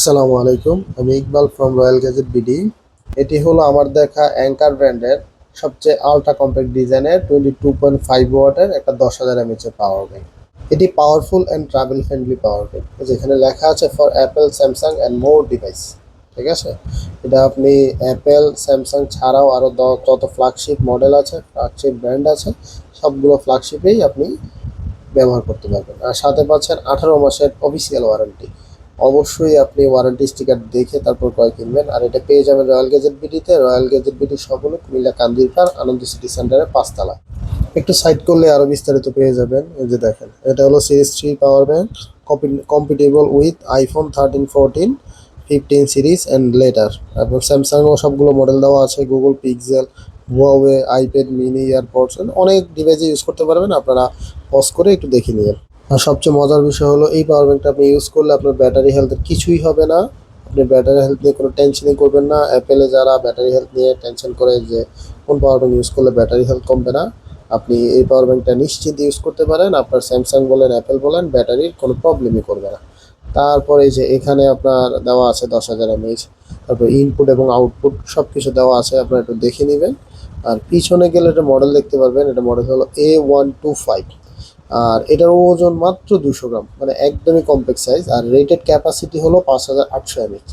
আসসালামু আলাইকুম, আমি Iqbal from royal gadget BD এটি হলো আমার দেখা অ্যাঙ্কার ব্র্যান্ডের সবচেয়ে আলট্রা কম্প্যাক্ট ডিজাইনের টোয়েন্টি টু পয়েন্ট ফাইভ ওয়াটের একটা দশ হাজার এমএচ পাওয়ার ব্যাংক এটি powerful and travel friendly power bank যেখানে লেখা আছে for Apple Samsung and more device ঠিক আছে? এটা আপনি অ্যাপেল স্যামসাং ছাড়াও আরও যত ফ্ল্যাগশিপ মডেল আছে ফ্ল্যাগশিপ ব্র্যান্ড আছে, সবগুলো ফ্ল্যাগশিপেই আপনি ব্যবহার করতে পারবেন। আর সাথে পাচ্ছেন আঠারো মাসের অফিসিয়াল ওয়ারেন্টি অবশ্যই আপনি ওয়ারেন্টি স্টিকার দেখে তারপর ক্রয় কিনবেন। আর এটা পেয়ে যাবেন রয়্যাল গেজেট বিডিতে রয়্যাল গেজেট বিডি সবগুলো কুমিল্লা কান্দিরপার আনন্দ সিটি সেন্টারে পাঁচতলা। একটু সাইড করলে আরও বিস্তারিত পেয়ে যাবেন। এই যে দেখেন, এটা হলো series three power bank compatible with iPhone thirteen fourteen fifteen series and later এবং স্যামসাংও সবগুলো মডেল দেওয়া আছে। Google Pixel Huawei iPad mini AirPods অনেক ডিভাইসে ইউজ করতে পারবেন। আপনারা পজ করে একটু দেখে নিন। আর সবচেয়ে মজার বিষয় হলো, এই পাওয়ার ব্যাংকটা আপনি ইউজ করলে আপনার ব্যাটারি হেলথের কিছুই হবে না। আপনি ব্যাটারি হেলথ নিয়ে কোনো টেনশনই করবেন না। অ্যাপেলে যারা ব্যাটারি হেলথ নিয়ে টেনশন করে যে, কোন পাওয়ার ব্যাংক ইউজ করলে ব্যাটারি হেলথ কমবে না, আপনি এই পাওয়ার ব্যাংকটা নিশ্চিন্তে ইউজ করতে পারেন। আপনার স্যামসাং বলেন অ্যাপেল বলেন ব্যাটারির কোনো প্রবলেমই করবে না। তারপরে যে, এখানে আপনার দেওয়া আছে দশ হাজার এমএইচ তারপর ইনপুট এবং আউটপুট সব কিছু দেওয়া আছে, আপনারা একটু দেখে নেবেন। আর পিছনে গেলে একটা মডেল দেখতে পারবেন, এটা মডেল হলো এ ওয়ান টু ফাইভ আর এটার ওজন মাত্র দুশো গ্রাম মানে একদমই কমপ্লেক্স সাইজ আর রেটেড ক্যাপাসিটি হলো পাঁচ হাজার আটশো এমএইচ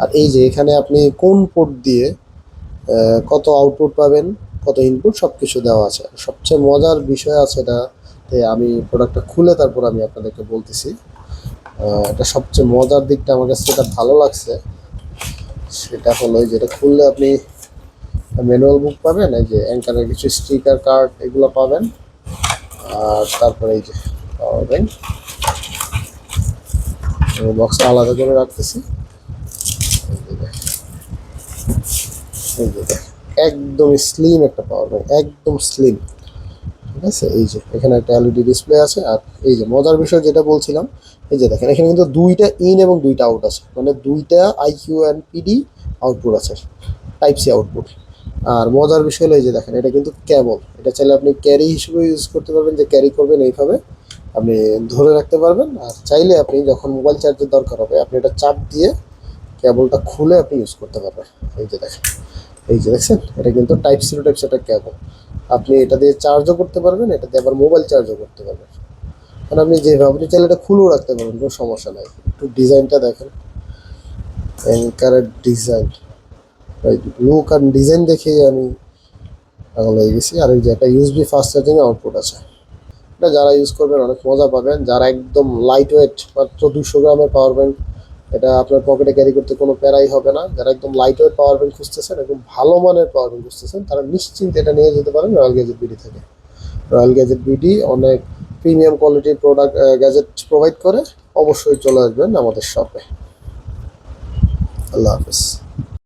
আর এই যে এখানে আপনি কোন পোর্ট দিয়ে কত আউটপুট পাবেন, কত ইনপুট সব কিছু দেওয়া আছে। সবচেয়ে মজার বিষয় আছে এটাতে আমি প্রোডাক্টটা খুলে তারপর আমি আপনাদেরকে বলতেছি। এটা সবচেয়ে মজার দিকটা আমার কাছে যেটা ভালো লাগছে, সেটা হলো যেটা খুললে আপনি ম্যানুয়াল বুক পাবেন, এই যে অ্যাঙ্কারের কিছু স্টিকার কার্ড এগুলো পাবেন। আর তারপরে এই যে পাওয়ার ব্যাংক। বক্সটা আলাদা করে রাখতেছি। একদম স্লিম একটা পাওয়ার ব্যাংক একদম স্লিম ঠিক আছে? এই যে, এখানে একটা এলইডি ডিসপ্লে আছে আর এই যে, মজার বিষয় যেটা বলছিলাম, এই যে দেখেন, এখানে কিন্তু দুইটা ইন এবং দুইটা আউট আছে। মানে দুইটা আইকিউ অ্যান্ড পিডি আউটপুট আছে। টাইপ সি আউটপুট আর মজার বিষয় হলো এই যে দেখেন, এটা কিন্তু কেবল এটা চাইলে আপনি ক্যারি হিসেবে ইউজ করতে পারবেন, যে ক্যারি করবেন এইভাবে। আপনি ধরে রাখতে পারবেন, আর চাইলে আপনি যখন মোবাইল চার্জের দরকার হবে, আপনি এটা চাপ দিয়ে কেবলটা খুলে আপনি ইউজ করতে পারবেন। এই যে দেখেন, এই যে দেখছেন, এটা কিন্তু টাইপ সিরো টাইপ সেটা কেবল আপনি এটা দিয়ে চার্জও করতে পারবেন, এটা দিয়ে আবার মোবাইল চার্জও করতে পারবেন। মানে আপনি যেভাবে আপনি চাইলে এটা খুলেও রাখতে পারবেন, কোনো সমস্যা নাই। একটু ডিজাইনটা দেখেন। অ্যাঙ্কারের ডিজাইন লুক আর ডিজাইন দেখেই আমি পাগল হয়ে গেছি। আর ওই যে একটা ইউএসবি ফাস্ট চার্জিং আউটপুট আছে। এটা যারা ইউজ করবেন, অনেক মজা পাবেন। যারা একদম লাইট ওয়েট মাত্র দুশো গ্রামের পাওয়ার ব্যাংক এটা আপনার পকেটে ক্যারি করতে কোনো প্যারাই হবে না। যারা একদম লাইট ওয়েট পাওয়ার ব্যাংক খুঁজতেছেন, একদম ভালো মানের পাওয়ার ব্যাংক খুঁজতেছেন, তারা নিশ্চিন্তে এটা নিয়ে যেতে পারেন রয়্যাল গ্যাজেট বিডি থেকে। রয়্যাল গ্যাজেট বিডি অনেক প্রিমিয়াম কোয়ালিটির প্রোডাক্ট গ্যাজেট প্রোভাইড করে। অবশ্যই চলে আসবেন আমাদের শপে আল্লাহ হাফিজ।